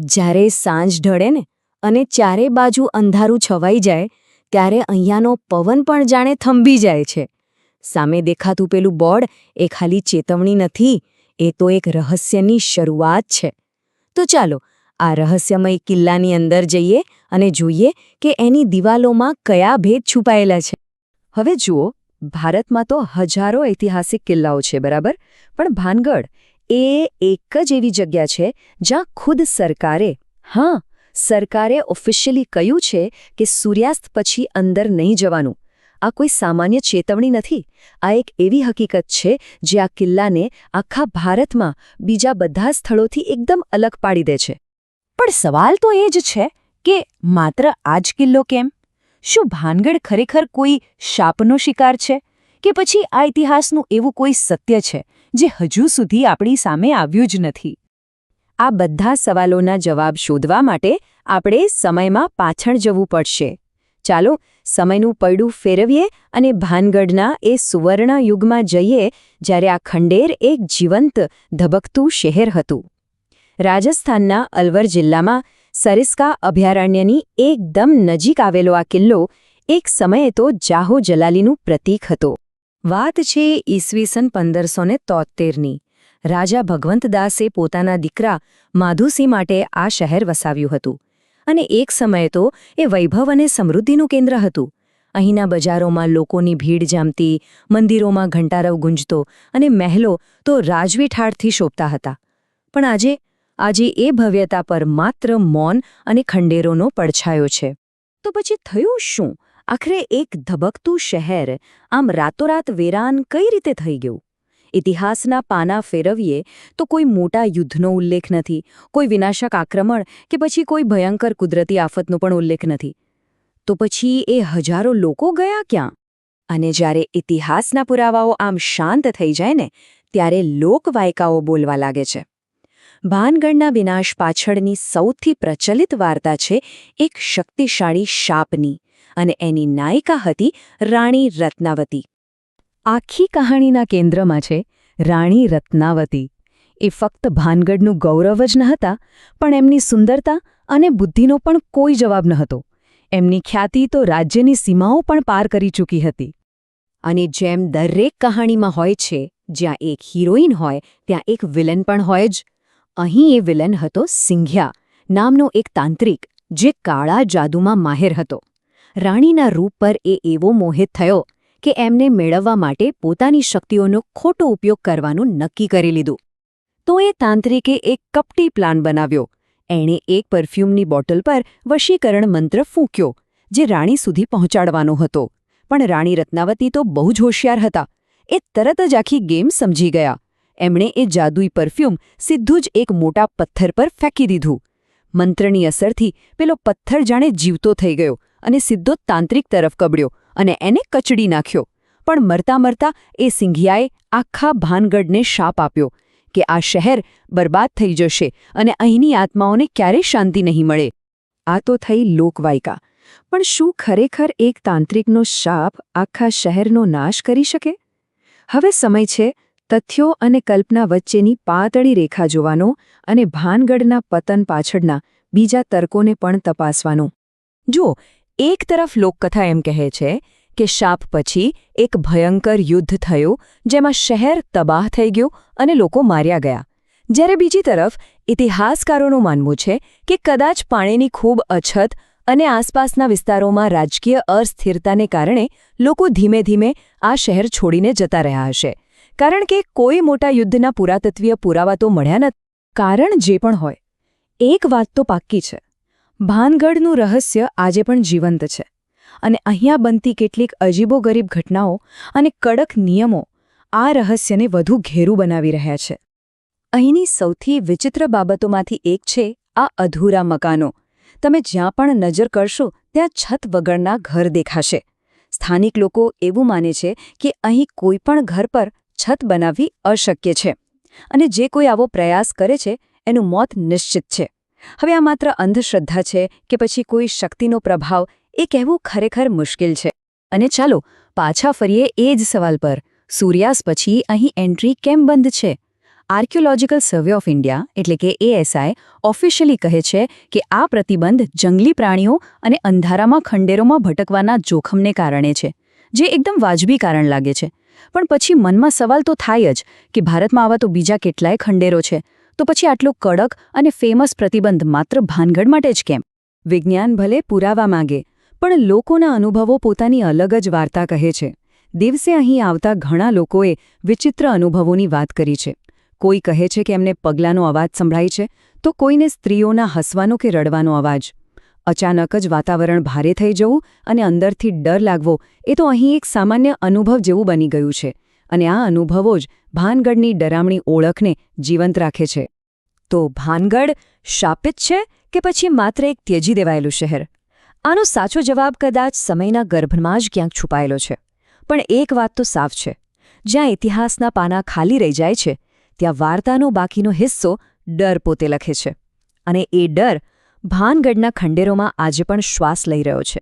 જ્યારે સાંજ ઢળે ને અને ચારે બાજુ અંધારું છવાઈ જાય, ત્યારે અહીંયાનો પવન પણ જાણે થંભી જાય છે. સામે દેખાતું પેલું બોર્ડ એ ખાલી ચેતવણી નથી, એ તો એક રહસ્યની શરૂઆત છે. તો ચાલો, આ રહસ્યમય કિલ્લાની અંદર જઈએ અને જોઈએ કે એની દિવાલોમાં કયા ભેદ છુપાયેલા છે. હવે જુઓ, ભારતમાં તો હજારો ઐતિહાસિક કિલ્લાઓ છે, બરાબર? પણ ભાનગઢ એ એક જ એવી જગ્યા છે જ્યાં ખુદ સરકારે, હા, સરકારે ઓફિશિયલી કહ્યું છે કે સૂર્યાસ્ત પછી અંદર નહીં જવાનું. આ કોઈ સામાન્ય ચેતવણી નથી. આ એક એવી હકીકત છે જે આ કિલ્લાને આખા ભારતમાં બીજા બધા સ્થળોથી એકદમ અલગ પાડી દે છે. પણ સવાલ તો એ જ છે કે માત્ર આ જ કિલ્લો કેમ? શું ભાનગઢ ખરેખર કોઈ શાપનો શિકાર છે? કે પછી આ ઇતિહાસનું એવું કોઈ સત્ય છે જે હજુ સુધી આપણી સામે આવ્યું જ નથી. આ બધા સવાલોના જવાબ શોધવા માટે આપણે સમયમાં પાછળ જવું પડશે. ચાલો, સમયનું પૈડું ફેરવીએ અને ભાનગઢના એ સુવર્ણ યુગમાં જઈએ જ્યારે આ ખંડેર એક જીવંત, ધબકતું શહેર હતું. રાજસ્થાનના અલવર જિલ્લામાં સરિસ્કા અભયારણ્યની એકદમ નજીક આવેલો આ કિલ્લો એક સમયે તો જાહો જલાલીનું પ્રતીક હતો. વાત છે ઈસવીસન પંદરસો ને તોતેરની રાજા ભગવંતદાસે પોતાના દીકરા માધુસિંહ માટે આ શહેર વસાવ્યું હતું. અને એક સમયે તો એ વૈભવ અને સમૃદ્ધિનું કેન્દ્ર હતું. અહીંના બજારોમાં લોકોની ભીડ જામતી, મંદિરોમાં ઘંટારવ ગુંજતો અને મહેલો તો રાજવી ઠાઠથી શોભતા હતા. પણ આજે આજે એ ભવ્યતા પર માત્ર મૌન અને ખંડેરોનો પડછાયો છે. તો પછી થયું શું? આખરે એક ધબકતું શહેર આમ રાતોરાત વેરાન કઈ રીતે થઈ ગયું? ઇતિહાસના પાના ફેરવીએ તો કોઈ મોટા યુદ્ધનો ઉલ્લેખ નથી, કોઈ વિનાશક આક્રમણ કે પછી કોઈ ભયંકર કુદરતી આફતનો પણ ઉલ્લેખ નથી. તો પછી એ હજારો લોકો ગયા ક્યાં? અને જ્યારે ઇતિહાસના પુરાવાઓ આમ શાંત થઈ જાય ને, ત્યારે લોકવાયકાઓ બોલવા લાગે છે. ભાનગઢના વિનાશ પાછળની સૌથી પ્રચલિત વાર્તા છે એક શક્તિશાળી શાપની. અને એની નાયિકા હતી રાણી રત્નાવતી. આખી કહાણીના કેન્દ્રમાં છે રાણી રત્નાવતી. એ ફક્ત ભાનગઢનું ગૌરવ જ ન હતા પણ એમની સુંદરતા અને બુદ્ધિનો પણ કોઈ જવાબ ન હતો. એમની ખ્યાતિ તો રાજ્યની સીમાઓ પણ પાર કરી ચૂકી હતી. અને જેમ દરેક કહાણીમાં હોય છે જ્યાં એક હિરોઈન હોય ત્યાં એક વિલન પણ હોય જ. અહીં એ વિલન હતો સિંઘ્યા નામનો એક તાંત્રિક જે કાળા જાદુમાં માહેર હતો. રાણીના રૂપ પર એ એવો મોહિત થયો કે એમને મેળવવા માટે પોતાની શક્તિઓનો ખોટો ઉપયોગ કરવાનું નક્કી કરી લીધું. તો એ તાંત્રિકે એક કપટી પ્લાન બનાવ્યો. એણે એક પરફ્યુમની બોટલ પર વશીકરણ મંત્ર ફૂંક્યો, જે રાણી સુધી પહોંચાડવાનો હતો. પણ રાણી રત્નાવતી તો બહુ જ હોશિયાર હતા. એ તરત જ આખી ગેમ સમજી ગયા. એમણે એ જાદુઈ પરફ્યુમ સીધું જ એક મોટા પથ્થર પર ફેંકી દીધું. મંત્રની અસરથી પેલો પથ્થર જાણે જીવતો થઈ ગયો. અને સીધો તાંત્રિક તરફ કબડ્યો અને એને કચડી નાખ્યો. પણ મરતા મરતા એ સિંઘિયાએ આખા ભાનગઢને શાપ આપ્યો કે આ શહેર બરબાદ થઈ જશે અને અહીંની આત્માઓને ક્યારેય શાંતિ નહીં મળે. આ તો થઈ લોકવાયકા. પણ શું ખરેખર એક તાંત્રિકનો શાપ આખા શહેરનો નાશ કરી શકે? હવે સમય છે તથ્યો અને કલ્પના વચ્ચેની પાતળી રેખા જોવાનો અને ભાનગઢના પતન પાછળના બીજા તર્કોને પણ તપાસવાનો. જો એક તરફ લોકકથા એમ કહે છે કે શાપ પછી એક ભયંકર યુદ્ધ થયું, જેમાં શહેર તબાહ થઈ ગયું અને લોકો માર્યા ગયા. જ્યારે બીજી તરફ ઇતિહાસકારોનું માનવું છે કે કદાચ પાણીની ખૂબ અછત અને આસપાસના વિસ્તારોમાં રાજકીય અસ્થિરતાને કારણે લોકો ધીમે ધીમે આ શહેર છોડીને જતા રહ્યા હશે. કારણ કે કોઈ મોટા યુદ્ધના પુરાતત્વીય પુરાવા તો મળ્યા નથી. કારણ જે પણ હોય. એક વાત તો પાક્કી છે. ભાનગઢનું રહસ્ય આજે પણ જીવંત છે અને અહીંયા બનતી કેટલીક અજીબોગરીબ ઘટનાઓ અને કડક નિયમો આ રહસ્યને વધુ ઘેરું બનાવી રહ્યા છે. અહીંની સૌથી વિચિત્ર બાબતોમાંથી એક છે આ અધૂરા મકાનો. તમે જ્યાં પણ નજર કરશો ત્યાં છત વગરના ઘર દેખાશે. સ્થાનિક લોકો એવું માને છે કે અહીં કોઈ પણ ઘર પર છત બનાવવી અશક્ય છે અને જે કોઈ આવો પ્રયાસ કરે છે એનું મોત નિશ્ચિત છે. હવે આ માત્ર અંધશ્રદ્ધા છે કે પછી કોઈ શક્તિનો પ્રભાવ એ કહેવું ખરેખર મુશ્કેલ છે. અને ચાલો પાછા ફરીએ એ જ સવાલ પર. સૂર્યાસ્ત પછી અહીં એન્ટ્રી કેમ બંધ છે? આર્કિયોલોજીકલ સર્વે ઓફ ઇન્ડિયા, એટલે કે એએસઆઈ ઓફિશિયલી કહે છે કે આ પ્રતિબંધ જંગલી પ્રાણીઓ અને અંધારામાં ખંડેરોમાં ભટકવાના જોખમને કારણે છે, જે એકદમ વાજબી કારણ લાગે છે. પણ પછી મનમાં સવાલ તો થાય જ કે ભારતમાં આવા તો બીજા કેટલાય ખંડેરો છે. તો પછી આટલો કડક અને ફેમસ પ્રતિબંધ માત્ર ભાનગઢ માટે જ કેમ? વિજ્ઞાન ભલે પુરાવા માંગે, પણ લોકોના અનુભવો પોતાની અલગ જ વાર્તા કહે છે. દિવસે અહીં આવતા ઘણા લોકોએ વિચિત્ર અનુભવોની વાત કરી છે. કોઈ કહે છે કે એમને પગલાંનો અવાજ સંભળાય છે, તો કોઈને સ્ત્રીઓના હસવાનો કે રડવાનો અવાજ. અચાનક જ વાતાવરણ ભારે થઈ જવું અને અંદરથી ડર લાગવો, એ તો અહીં એક સામાન્ય અનુભવ જેવું બની ગયું છે. અને આ અનુભવો જ ભાનગઢની ડરામણી ઓળખને જીવંત રાખે છે. તો ભાનગઢ શાપિત છે કે પછી માત્ર એક ત્યજી દેવાયેલું શહેર? આનો સાચો જવાબ કદાચ સમયના ગર્ભમાં જ ક્યાંક છુપાયેલો છે. પણ એક વાત તો સાફ છે. જ્યાં ઇતિહાસના પાના ખાલી રહી જાય છે, ત્યાં વાર્તાનો બાકીનો હિસ્સો ડર પોતે લખે છે. અને એ ડર ભાનગઢના ખંડેરોમાં આજે પણ શ્વાસ લઈ રહ્યો છે.